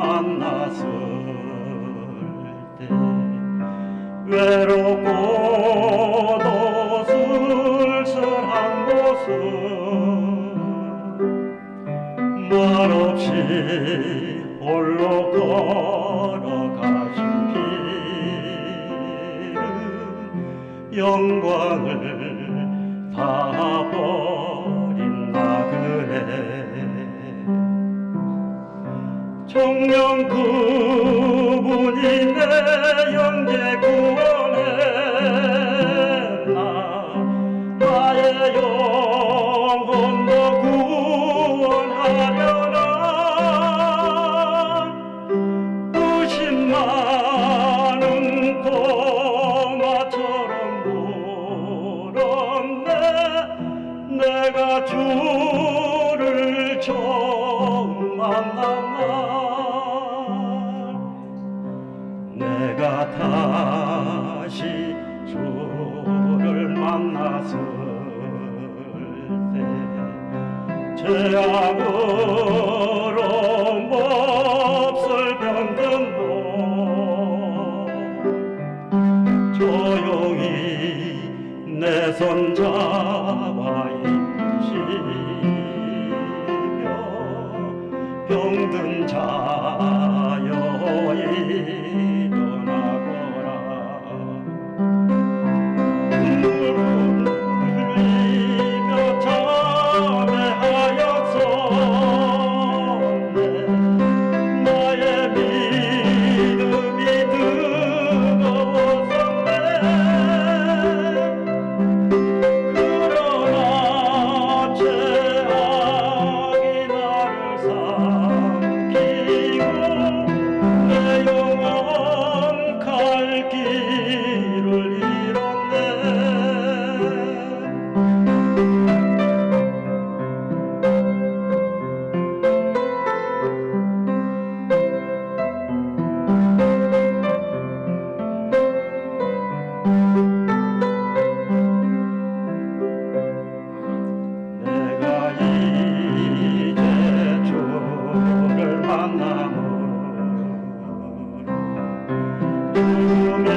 만났을 때 외롭고도 쓸쓸한 곳을 말없이 홀로 걸어가신 길은 영광을 다 그 죄악으로 몹쓸 병든 몸 조용히 내 손 잡아 이끄시며 병든 자여 일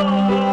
Oh.